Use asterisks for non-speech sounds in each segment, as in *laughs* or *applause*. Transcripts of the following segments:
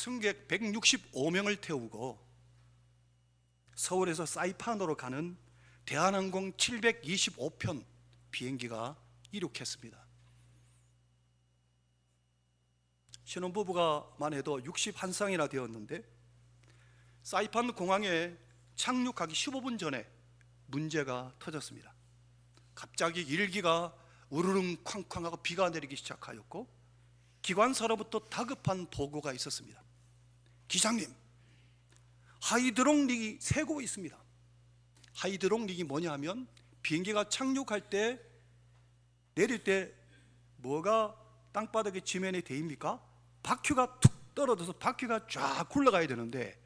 승객 165명을 태우고 서울에서 사이판으로 가는 대한항공 725편 비행기가 이륙했습니다. 신혼부부가만 해도 61쌍이나 되었는데 사이판 공항에 착륙하기 15분 전에 문제가 터졌습니다. 갑자기 일기가 우르릉 쾅쾅하고 비가 내리기 시작하였고 기관사로부터 다급한 보고가 있었습니다. 기장님, 하이드록 릭이 새고 있습니다. 하이드록 릭이 뭐냐 하면 비행기가 착륙할 때 내릴 때 뭐가 땅바닥에 지면에 대입니까? 바퀴가 툭 떨어져서 바퀴가 쫙 굴러가야 되는데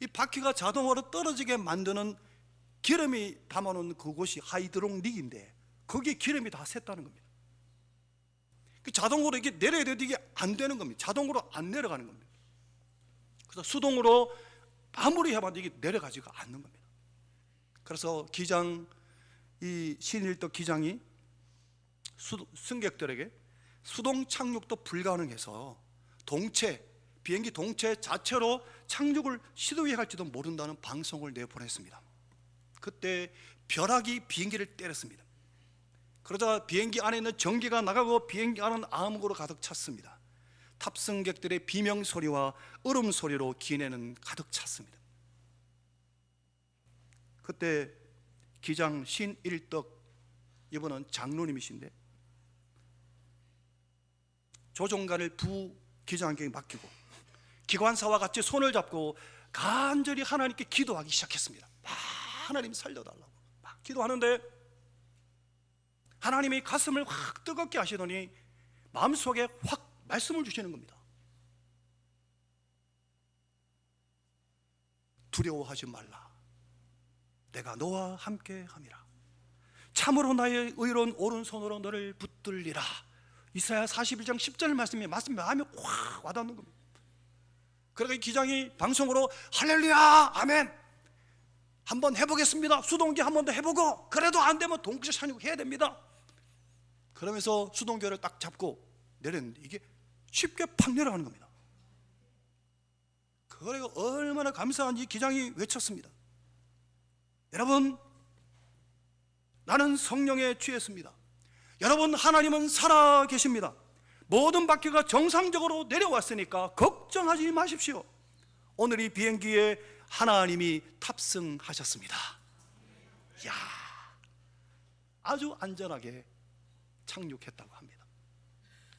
이 바퀴가 자동으로 떨어지게 만드는 기름이 담아놓은 그곳이 하이드록 릭인데 거기에 기름이 다 샜다는 겁니다. 그 자동으로 이게 내려야 되는데 이게 안 되는 겁니다. 자동으로 안 내려가는 겁니다. 그래서 수동으로 아무리 해봐도 이게 내려가지가 않는 겁니다. 그래서 기장 이 신일덕 기장이 수, 승객들에게 수동 착륙도 불가능해서 동체 비행기 동체 자체로 착륙을 시도해야 할지도 모른다는 방송을 내보냈습니다. 그때 벼락이 비행기를 때렸습니다. 그러자 비행기 안에 있는 전기가 나가고 비행기 안은 암흑으로 가득 찼습니다. 탑승객들의 비명 소리와 울음 소리로 기내는 가득 찼습니다. 그때 기장 신일덕 이분은 장로님이신데 조종관을 부 기장에게 맡기고 기관사와 같이 손을 잡고 간절히 하나님께 기도하기 시작했습니다. 막 하나님 살려달라고 막 기도하는데 하나님이 가슴을 확 뜨겁게 하시더니 마음속에 확 말씀을 주시는 겁니다. 두려워하지 말라. 내가 너와 함께 함이라. 참으로 나의 의로운 오른손으로 너를 붙들리라. 이사야 41장 10절 말씀이 말씀 마음에 확 와닿는 겁니다. 그러니까 이 기장이 방송으로 할렐루야 아멘 한번 해보겠습니다. 수동기 한 번 더 해보고 그래도 안 되면 동체 찬양 해야 됩니다. 그러면서 수동기를 딱 잡고 내렸는데 이게 쉽게 팍 내려가는 겁니다. 그래가 얼마나 감사한지 기장이 외쳤습니다. 여러분, 나는 성령에 취했습니다. 여러분, 하나님은 살아 계십니다. 모든 바퀴가 정상적으로 내려왔으니까 걱정하지 마십시오. 오늘 이 비행기에 하나님이 탑승하셨습니다. 야, 아주 안전하게 착륙했다고 합니다.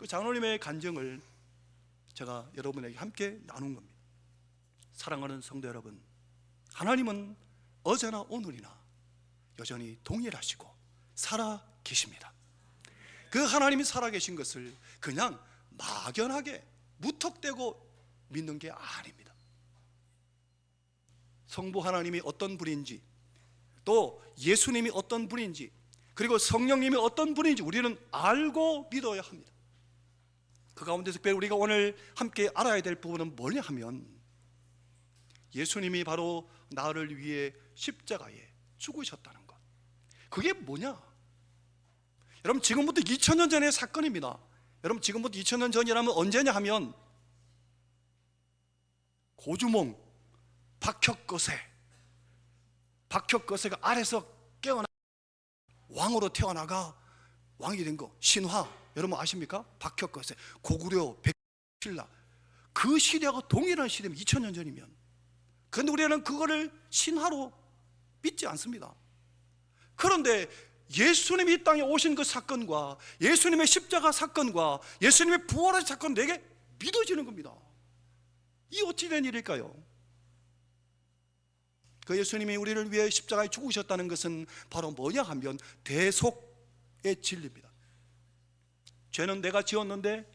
그 장로님의 간증을 제가 여러분에게 함께 나눈 겁니다. 사랑하는 성도 여러분, 하나님은 어제나 오늘이나 여전히 동일하시고 살아 계십니다. 그 하나님이 살아 계신 것을 그냥 막연하게 무턱대고 믿는 게 아닙니다. 성부 하나님이 어떤 분인지 또 예수님이 어떤 분인지 그리고 성령님이 어떤 분인지 우리는 알고 믿어야 합니다. 그 가운데 특별히 우리가 오늘 함께 알아야 될 부분은 뭐냐 하면 예수님이 바로 나를 위해 십자가에 죽으셨다는 것. 그게 뭐냐? 여러분 지금부터 2000년 전의 사건입니다. 여러분 지금부터 2000년 전이라면 언제냐 하면 고주몽 박혁거세 박혁거세가 아래서 깨어나 왕으로 태어나가 왕이 된 거 신화 여러분 아십니까? 박혁거세 고구려 백신라 그 시대하고 동일한 시대면 2000년 전이면 그런데 우리는 그거를 신화로 믿지 않습니다. 그런데 예수님이 이 땅에 오신 그 사건과 예수님의 십자가 사건과 예수님의 부활의 사건 내게 믿어지는 겁니다. 이 어찌 된 일일까요? 그 예수님이 우리를 위해 십자가에 죽으셨다는 것은 바로 뭐냐 하면 대속의 진리입니다. 죄는 내가 지었는데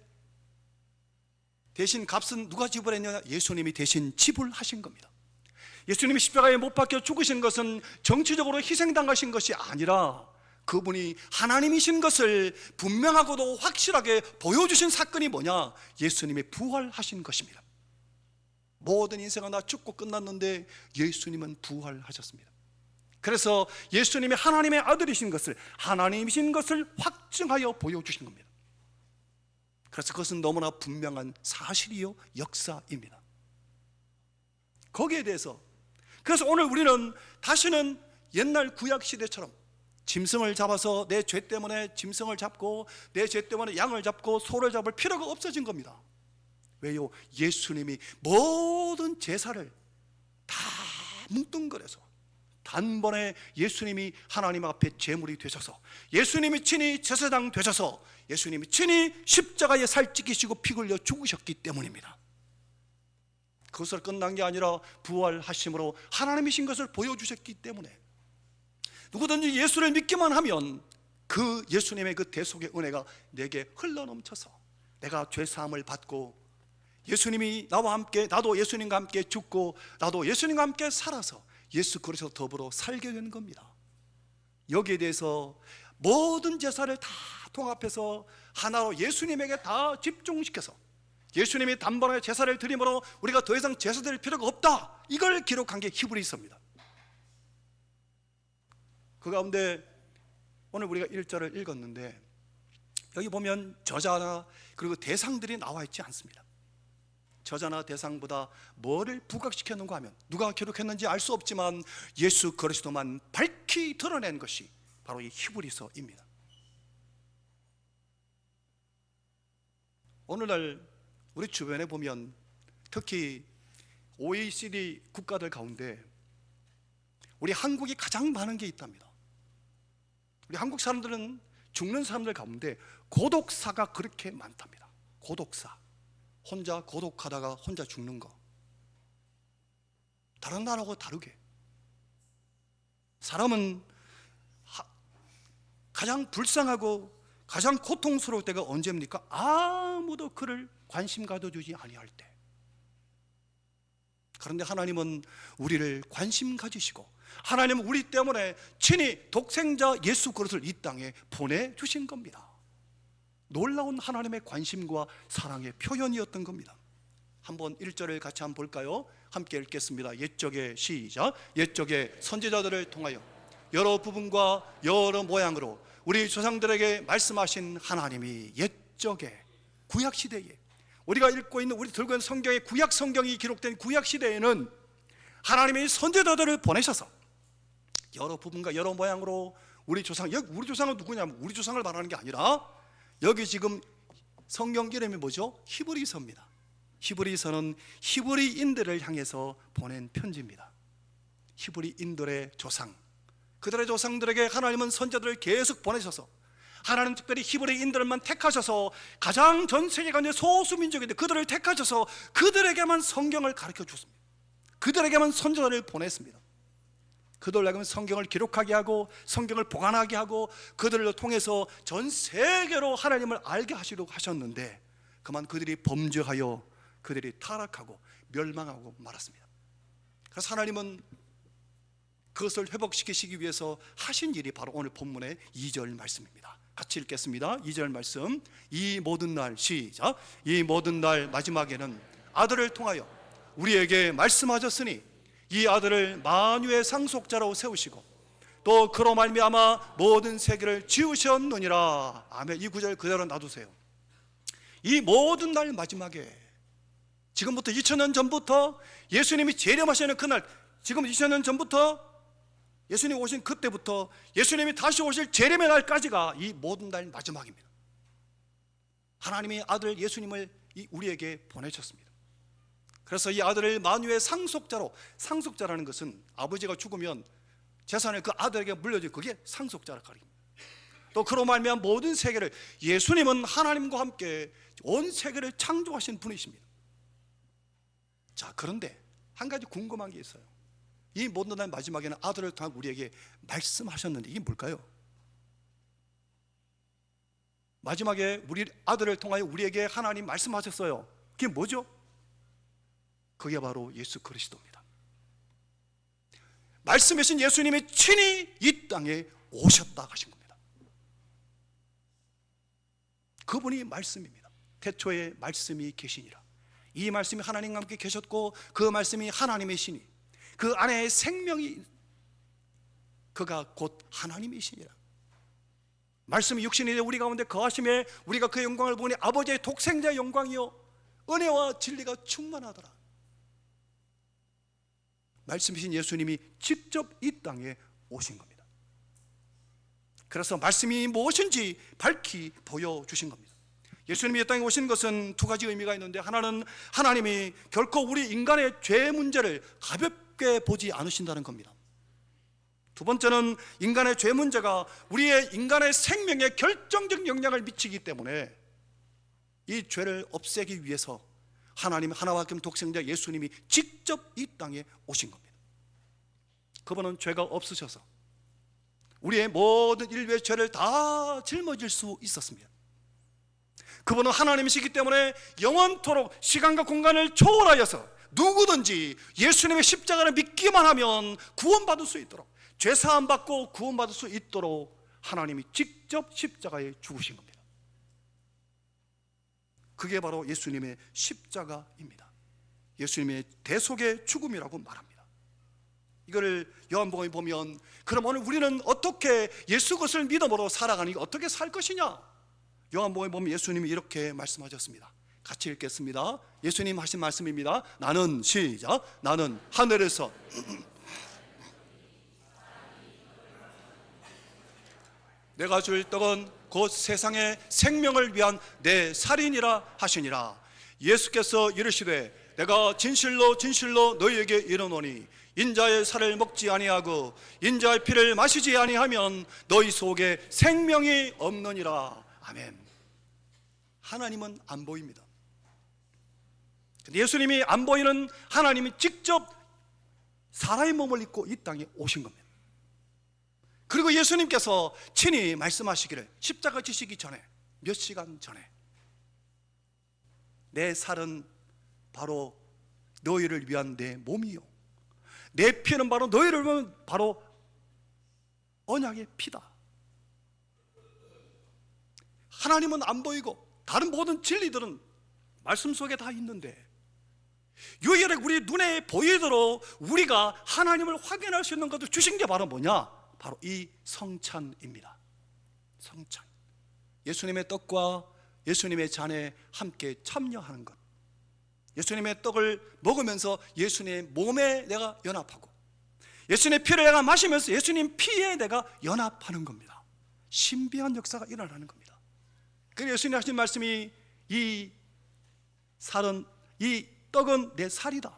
대신 값은 누가 지불했냐? 예수님이 대신 지불하신 겁니다. 예수님이 십자가에 못 박혀 죽으신 것은 정치적으로 희생당하신 것이 아니라 그분이 하나님이신 것을 분명하고도 확실하게 보여주신 사건이 뭐냐? 예수님이 부활하신 것입니다. 모든 인생은 다 죽고 끝났는데 예수님은 부활하셨습니다. 그래서 예수님이 하나님의 아들이신 것을 하나님이신 것을 확증하여 보여주신 겁니다. 그래서 그것은 너무나 분명한 사실이요 역사입니다. 거기에 대해서 그래서 오늘 우리는 다시는 옛날 구약 시대처럼 짐승을 잡아서 내 죄 때문에 짐승을 잡고 내 죄 때문에 양을 잡고 소를 잡을 필요가 없어진 겁니다. 왜요? 예수님이 모든 제사를 다 뭉뚱그려서 단번에 예수님이 하나님 앞에 제물이 되셔서 예수님이 친히 제사장 되셔서 예수님이 친히 십자가에 살찌기시고 피 흘려 죽으셨기 때문입니다. 그것을 끝난 게 아니라 부활하심으로 하나님이신 것을 보여주셨기 때문에 누구든지 예수를 믿기만 하면 그 예수님의 그 대속의 은혜가 내게 흘러넘쳐서 내가 죄 사함을 받고 예수님이 나와 함께 나도 예수님과 함께 죽고 나도 예수님과 함께 살아서 예수 그리스도 더불어 살게 되는 겁니다. 여기에 대해서 모든 제사를 다 통합해서 하나로 예수님에게 다 집중시켜서 예수님이 단번에 제사를 드림으로 우리가 더 이상 제사 드릴 필요가 없다. 이걸 기록한 게 히브리서입니다. 그 가운데 오늘 우리가 1절을 읽었는데 여기 보면 저자나 그리고 대상들이 나와 있지 않습니다. 저자나 대상보다 뭐를 부각시켜 놓은가 하면 누가 기록했는지 알 수 없지만 예수 그리스도만 밝히 드러낸 것이 바로 이 히브리서입니다. 오늘날 우리 주변에 보면 특히 OECD 국가들 가운데 우리 한국이 가장 많은 게 있답니다. 우리 한국 사람들은 죽는 사람들 가운데 고독사가 그렇게 많답니다. 고독사. 혼자 고독하다가 혼자 죽는 거. 다른 나라하고 다르게. 사람은 하- 가장 불쌍하고 가장 고통스러울 때가 언제입니까? 아무도 그를 관심 가져주지 아니할 때. 그런데 하나님은 우리를 관심 가지시고 하나님은 우리 때문에 친히 독생자 예수 그리스도를 이 땅에 보내 주신 겁니다. 놀라운 하나님의 관심과 사랑의 표현이었던 겁니다. 한번 1절을 같이 한번 볼까요? 함께 읽겠습니다. 옛적의 시작. 옛적의 선지자들을 통하여 여러 부분과 여러 모양으로 우리 조상들에게 말씀하신 하나님이 옛적에 구약 시대에 우리가 읽고 있는 우리 들고 있는 성경의 구약 성경이 기록된 구약 시대에는 하나님이 선지자들을 보내셔서 여러 부분과 여러 모양으로 우리 조상 여기 우리 조상은 누구냐면 우리 조상을 말하는 게 아니라 여기 지금 성경 이름이 뭐죠? 히브리서입니다. 히브리서는 히브리인들을 향해서 보낸 편지입니다. 히브리인들의 조상 그들의 조상들에게 하나님은 선자들을 계속 보내셔서 하나님 특별히 히브리인들만 택하셔서 가장 전 세계가 이제 소수 민족인데 그들을 택하셔서 그들에게만 성경을 가르쳐 주습니다. 그들에게만 선자들을 보냈습니다. 하면 성경을 기록하게 하고 성경을 보관하게 하고 그들을 통해서 전 세계로 하나님을 알게 하시려고 하셨는데 그만 그들이 범죄하여 그들이 타락하고 멸망하고 말았습니다. 그래서 하나님은 그것을 회복시키시기 위해서 하신 일이 바로 오늘 본문의 2절 말씀입니다. 같이 읽겠습니다. 2절 말씀. 이 모든 날 시작. 이 모든 날 마지막에는 아들을 통하여 우리에게 말씀하셨으니 이 아들을 만유의 상속자로 세우시고 또 그로 말미암아 모든 세계를 지으셨느니라. 아멘. 이 구절 그대로 놔두세요. 이 모든 날 마지막에 지금부터 2000년 전부터 예수님이 재림하시는 그날 지금 2000년 전부터 예수님 오신 그때부터 예수님이 다시 오실 재림의 날까지가 이 모든 날 마지막입니다. 하나님이 아들 예수님을 이 우리에게 보내셨습니다. 그래서 이 아들을 만유의 상속자로 상속자라는 것은 아버지가 죽으면 재산을 그 아들에게 물려줄 그게 상속자라 가립니다. 또 그로 말미암아 모든 세계를 예수님은 하나님과 함께 온 세계를 창조하신 분이십니다. 자, 그런데 한 가지 궁금한 게 있어요. 이 모든 날 마지막에는 아들을 통해 우리에게 말씀하셨는데 이게 뭘까요? 마지막에 우리 아들을 통하여 우리에게 하나님 말씀하셨어요. 그게 뭐죠? 그게 바로 예수 그리스도입니다. 말씀하신 예수님이 친히 이 땅에 오셨다 하신 겁니다. 그분이 말씀입니다. 태초에 말씀이 계시니라. 이 말씀이 하나님과 함께 계셨고 그 말씀이 하나님의 신이 그 안에 생명이 그가 곧 하나님이시니라. 말씀이 육신이 되어 우리 가운데 거하심에 우리가 그 영광을 보니 아버지의 독생자의 영광이요 은혜와 진리가 충만하더라. 말씀이신 예수님이 직접 이 땅에 오신 겁니다. 그래서 말씀이 무엇인지 밝히 보여주신 겁니다. 예수님이 이 땅에 오신 것은 두 가지 의미가 있는데 하나는 하나님이 결코 우리 인간의 죄 문제를 가볍 게 보지 않으신다는 겁니다. 두 번째는 인간의 죄 문제가 우리의 인간의 생명에 결정적 영향을 미치기 때문에 이 죄를 없애기 위해서 하나님 하나밖에 독생자 예수님이 직접 이 땅에 오신 겁니다. 그분은 죄가 없으셔서 우리의 모든 인류의 죄를 다 짊어질 수 있었습니다. 그분은 하나님이시기 때문에 영원토록 시간과 공간을 초월하여서 누구든지 예수님의 십자가를 믿기만 하면 구원받을 수 있도록 죄 사함 받고 구원받을 수 있도록 하나님이 직접 십자가에 죽으신 겁니다. 그게 바로 예수님의 십자가입니다. 예수님의 대속의 죽음이라고 말합니다. 이거를 요한복음에 보면 그럼 오늘 우리는 어떻게 예수 것을 믿음으로 살아가니 어떻게 살 것이냐? 요한복음에 보면 예수님이 이렇게 말씀하셨습니다. 같이 읽겠습니다. 예수님 하신 말씀입니다. 나는 시작. 나는 하늘에서 *clears throat* 내가 줄 떡은 곧 세상의 생명을 위한 내 살인이라 하시니라. 예수께서 이르시되 내가 진실로 진실로 너희에게 이르노니 인자의 살을 먹지 아니하고 인자의 피를 마시지 아니하면 너희 속에 생명이 없느니라. 아멘. 하나님은 안 보입니다. 근데 예수님이 안 보이는 하나님이 직접 사람의 몸을 입고 이 땅에 오신 겁니다. 그리고 예수님께서 친히 말씀하시기를 십자가 지시기 전에 몇 시간 전에 내 살은 바로 너희를 위한 내 몸이요 내 피는 바로 너희를 위한 바로 언약의 피다 하나님은 안 보이고 다른 모든 진리들은 말씀 속에 다 있는데 유일하게 우리 눈에 보이도록 우리가 하나님을 확인할 수 있는 것을 주신 게 바로 뭐냐? 바로 이 성찬입니다. 성찬. 예수님의 떡과 예수님의 잔에 함께 참여하는 것. 예수님의 떡을 먹으면서 예수님의 몸에 내가 연합하고 예수님의 피를 내가 마시면서 예수님 피에 내가 연합하는 겁니다. 신비한 역사가 일어나는 겁니다. 그래서 예수님 하신 말씀이 이 살은 이 떡은 내 살이다.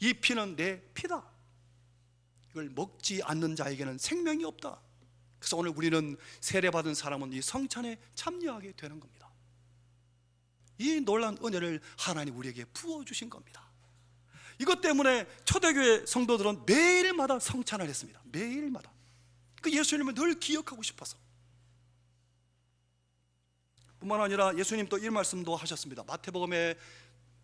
이 피는 내 피다. 이걸 먹지 않는 자에게는 생명이 없다. 그래서 오늘 우리는 세례받은 사람은 이 성찬에 참여하게 되는 겁니다. 이 놀란 은혜를 하나님 우리에게 부어주신 겁니다. 이것 때문에 초대교회 성도들은 매일마다 성찬을 했습니다. 매일마다. 그 예수님을 늘 기억하고 싶어서. 뿐만 아니라 예수님 또 이 말씀도 하셨습니다. 마태복음에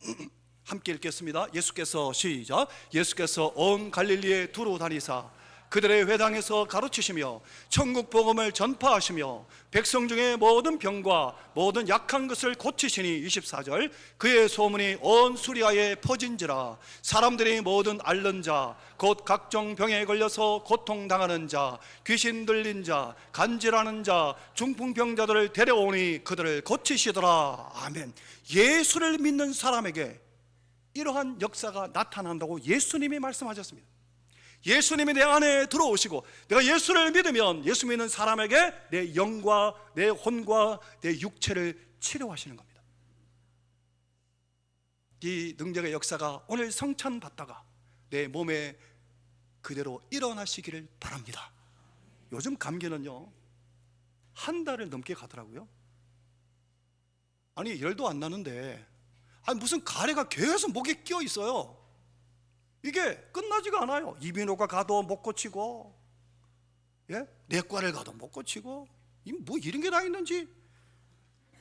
*clears throat* 함께 읽겠습니다. 예수께서 시작. 예수께서 온 갈릴리에 두루 다니사 그들의 회당에서 가르치시며 천국 복음을 전파하시며 백성 중에 모든 병과 모든 약한 것을 고치시니 24절 그의 소문이 온 수리아에 퍼진지라 사람들이 모든 앓는 자 곧 각종 병에 걸려서 고통당하는 자 귀신 들린 자 간질하는 자 중풍병자들을 데려오니 그들을 고치시더라 아멘 예수를 믿는 사람에게 이러한 역사가 나타난다고 예수님이 말씀하셨습니다. 예수님이 내 안에 들어오시고 내가 예수를 믿으면 예수 믿는 사람에게 내 영과 내 혼과 내 육체를 치료하시는 겁니다. 이 능력의 역사가 오늘 성찬 받다가 내 몸에 그대로 일어나시기를 바랍니다. 요즘 감기는요 한 달을 넘게 가더라고요. 아니 열도 안 나는데 아니 무슨 가래가 계속 목에 끼어 있어요. 이게 끝나지가 않아요. 이비인후과 가도 못 고치고, 예, 내과를 가도 못 고치고, 이뭐 이런 게 다 있는지,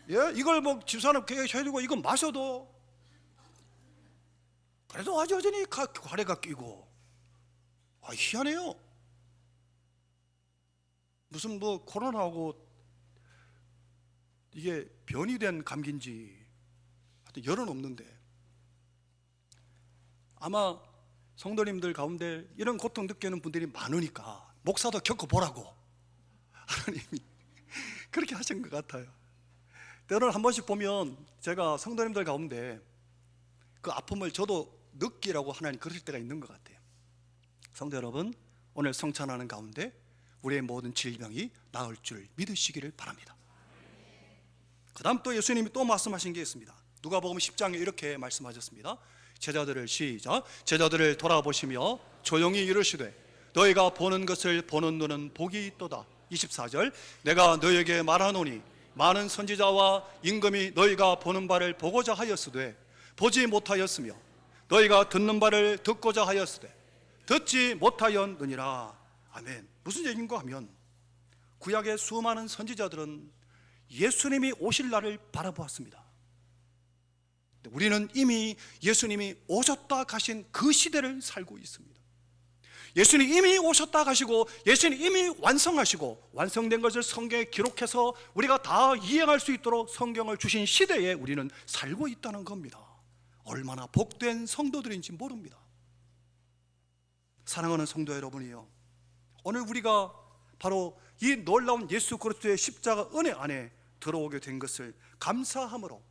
예, 이걸 뭐 집사람 되고 이거 마셔도 그래도 아주 여전히 가, 가래가 끼고, 아 희한해요. 무슨 뭐 코로나하고 이게 변이 된 감기인지 열은 없는데 아마 성도님들 가운데 이런 고통 느끼는 분들이 많으니까 목사도 겪어보라고 *laughs* 하나님이 그렇게 하신 것 같아요 때로는 한 번씩 보면 제가 성도님들 가운데 그 아픔을 저도 느끼라고 하나님 그러실 때가 있는 것 같아요 성도 여러분, 오늘 성찬하는 가운데 우리의 모든 질병이 나을 줄 믿으시기를 바랍니다. 그 다음 또 예수님이 또 말씀하신 게 있습니다. 누가복음 10장에 이렇게 말씀하셨습니다. 제자들을 시작 제자들을 돌아보시며 조용히 이르시되 너희가 보는 것을 보는 눈은 복이 있도다. 24절 내가 너희에게 말하노니 많은 선지자와 임금이 너희가 보는 바를 보고자 하였으되 보지 못하였으며 너희가 듣는 바를 듣고자 하였으되 듣지 못하였느니라. 아멘. 무슨 얘기인가 하면 구약의 수많은 선지자들은 예수님이 오실 날을 바라보았습니다. 우리는 이미 예수님이 오셨다 가신 그 시대를 살고 있습니다. 예수님 이미 오셨다 가시고 예수님 이미 완성하시고 완성된 것을 성경에 기록해서 우리가 다 이해할 수 있도록 성경을 주신 시대에 우리는 살고 있다는 겁니다. 얼마나 복된 성도들인지 모릅니다. 사랑하는 성도 여러분이요. 오늘 우리가 바로 이 놀라운 예수 그리스도의 십자가 은혜 안에 들어오게 된 것을 감사함으로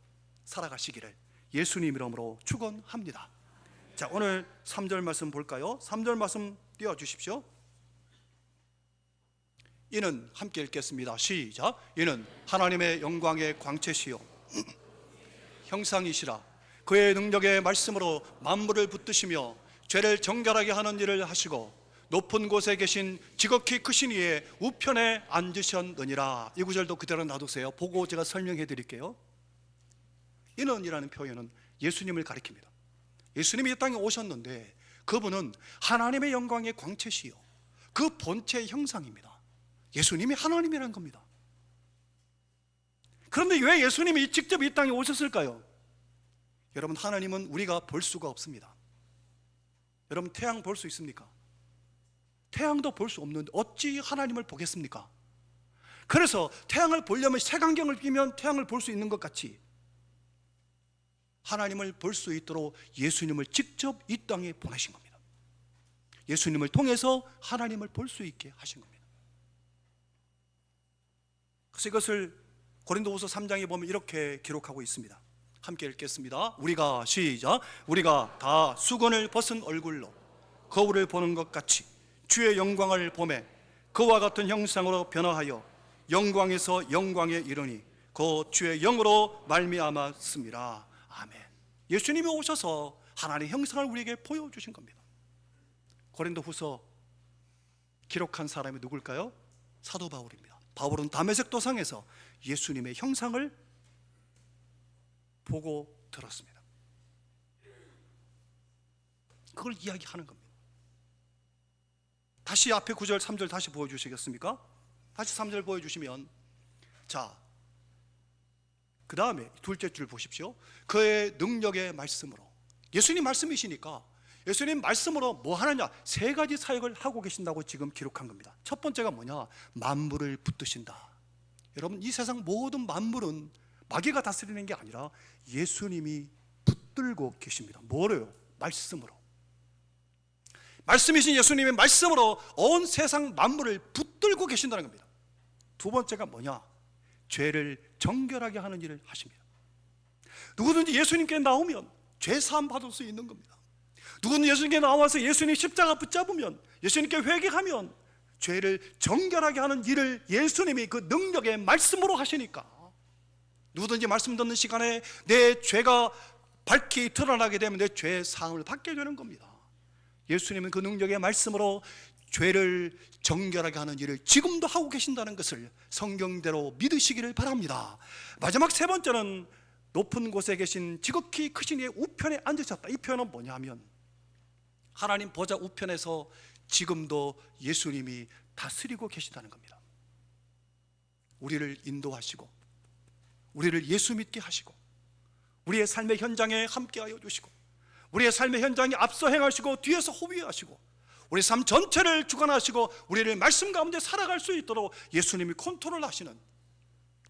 살아가시기를 예수님 이름으로 축원합니다. 자, 오늘 3절 말씀 볼까요? 3절 말씀 띄워 주십시오. 이는 함께 읽겠습니다. 시작. 이는 하나님의 영광의 광채시요 *clears throat* 형상이시라 그의 능력의 말씀으로 만물을 붙드시며 죄를 정결하게 하는 일을 하시고 높은 곳에 계신 지극히 크신 이의 우편에 앉으셨느니라 이 구절도 그대로 놔두세요 보고 제가 설명해 드릴게요 인원이라는 표현은 예수님을 가리킵니다 예수님이 이 땅에 오셨는데 그분은 하나님의 영광의 광채시요 그 본체의 형상입니다 예수님이 하나님이라는 겁니다 그런데 왜 예수님이 직접 이 땅에 오셨을까요? 여러분 하나님은 우리가 볼 수가 없습니다 여러분 태양 볼 수 있습니까? 태양도 볼 수 없는데 어찌 하나님을 보겠습니까? 그래서 태양을 보려면 색안경을 끼면 태양을 볼 수 있는 것 같이 하나님을 볼 수 있도록 예수님을 직접 이 땅에 보내신 겁니다. 예수님을 통해서 하나님을 볼 수 있게 하신 겁니다. 그래서 이것을 고린도후서 3장에 보면 이렇게 기록하고 있습니다. 함께 읽겠습니다. 우리가 시작. 우리가 다 수건을 벗은 얼굴로 거울을 보는 것 같이 주의 영광을 보매 그와 같은 형상으로 변화하여 영광에서 영광에 이르니 그 주의 영으로 말미암았습니다. 아멘. 예수님이 오셔서 하나님의 형상을 우리에게 보여주신 겁니다. 고린도 후서 기록한 사람이 누굴까요? 사도 바울입니다. 바울은 담에색 도상에서 예수님의 형상을 보고 들었습니다. 그걸 이야기하는 겁니다. 다시 앞에 9절 3절 다시 보여주시겠습니까? 다시 3절 보여주시면 자, 그 다음에 둘째 줄 보십시오. 그의 능력의 말씀으로 예수님 말씀이시니까 예수님 말씀으로 뭐 하느냐 세 가지 사역을 하고 계신다고 지금 기록한 겁니다. 첫 번째가 뭐냐 만물을 붙드신다. 여러분 이 세상 모든 만물은 마귀가 다스리는 게 아니라 예수님이 붙들고 계십니다. 뭐래요? 말씀으로. 말씀이신 예수님의 말씀으로 온 세상 만물을 붙들고 계신다는 겁니다. 두 번째가 뭐냐? 죄를 정결하게 하는 일을 하십니다. 누구든지 예수님께 나오면 죄 사함 받을 수 있는 겁니다. 누구든 예수님께 나와서 예수님 십자가 붙잡으면 예수님께 회개하면 죄를 정결하게 하는 일을 예수님이 그 능력의 말씀으로 하시니까 누구든지 말씀 듣는 시간에 내 죄가 밝히 드러나게 되면 내 죄의 사함을 받게 되는 겁니다. 예수님은 그 능력의 말씀으로 죄를 정결하게 하는 일을 지금도 하고 계신다는 것을 성경대로 믿으시기를 바랍니다. 마지막 세 번째는 높은 곳에 계신 지극히 크신 이의 우편에 앉으셨다. 이 표현은 뭐냐면 하나님 보좌 우편에서 지금도 예수님이 다스리고 계신다는 겁니다. 우리를 인도하시고 우리를 예수 믿게 하시고 우리의 삶의 현장에 함께하여 주시고 우리의 삶의 현장에 앞서 행하시고 뒤에서 호위하시고 우리 삶 전체를 주관하시고 우리를 말씀 가운데 살아갈 수 있도록 예수님이 컨트롤하시는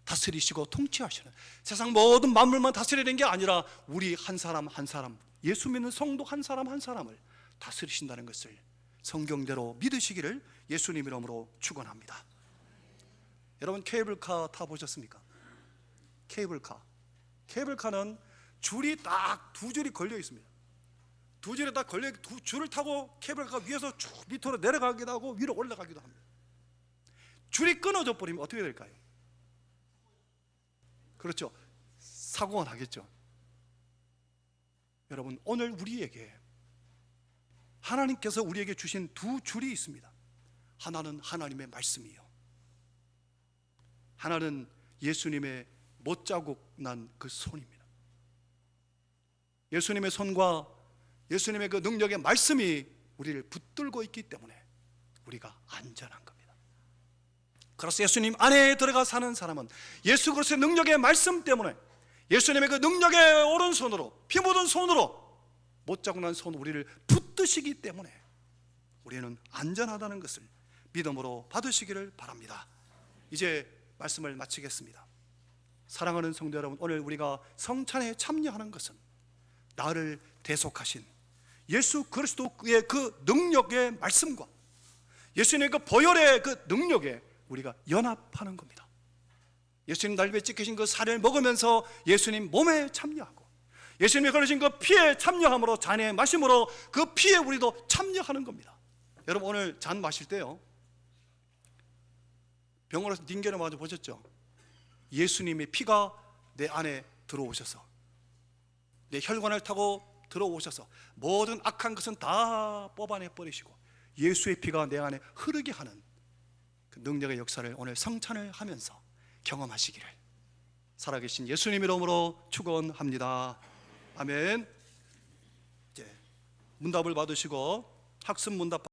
다스리시고 통치하시는 세상 모든 만물만 다스리는 게 아니라 우리 한 사람 한 사람 예수 믿는 성도 한 사람 한 사람을 다스리신다는 것을 성경대로 믿으시기를 예수님 이름으로 축원합니다. 여러분 케이블카 타 보셨습니까? 케이블카. 케이블카는 줄이 딱 두 줄이 걸려 있습니다. 두 줄에 다 걸려 두 줄을 타고 케이블카 위에서 쭉 밑으로 내려가기도 하고 위로 올라가기도 합니다. 줄이 끊어져 버리면 어떻게 될까요? 그렇죠. 사고가 나겠죠. 여러분 오늘 우리에게 하나님께서 우리에게 주신 두 줄이 있습니다. 하나는 하나님의 말씀이요. 하나는 예수님의 못자국 난 그 손입니다. 예수님의 손과 예수님의 그 능력의 말씀이 우리를 붙들고 있기 때문에 우리가 안전한 겁니다. 그래서 예수님 안에 들어가 사는 사람은 예수 그리스도의 능력의 말씀 때문에 예수님의 그 능력의 오른손으로 피 묻은 손으로 못자국 난손 우리를 붙드시기 때문에 우리는 안전하다는 것을 믿음으로 받으시기를 바랍니다. 이제 말씀을 마치겠습니다. 사랑하는 성도 여러분, 오늘 우리가 성찬에 참여하는 것은 나를 대속하신 예수 그리스도의 그 능력의 말씀과 예수님의 그 보혈의 그 능력에 우리가 연합하는 겁니다. 예수님 날개에 찍히신 그 살을 먹으면서 예수님 몸에 참여하고 예수님이 걸으신 그 피에 참여함으로 잔에 마심으로 그 피에 우리도 참여하는 겁니다. 여러분 오늘 잔 마실 때요. 병원에서 닌게를 맞아 보셨죠? 예수님의 피가 내 안에 들어오셔서 내 혈관을 타고 들어오셔서 모든 악한 것은 다 뽑아내 버리시고 예수의 피가 내 안에 흐르게 하는 그 능력의 역사를 오늘 성찬을 하면서 경험하시기를 살아계신 예수님 이름으로 축원합니다. 아멘. 이제 문답을 받으시고 학습 문답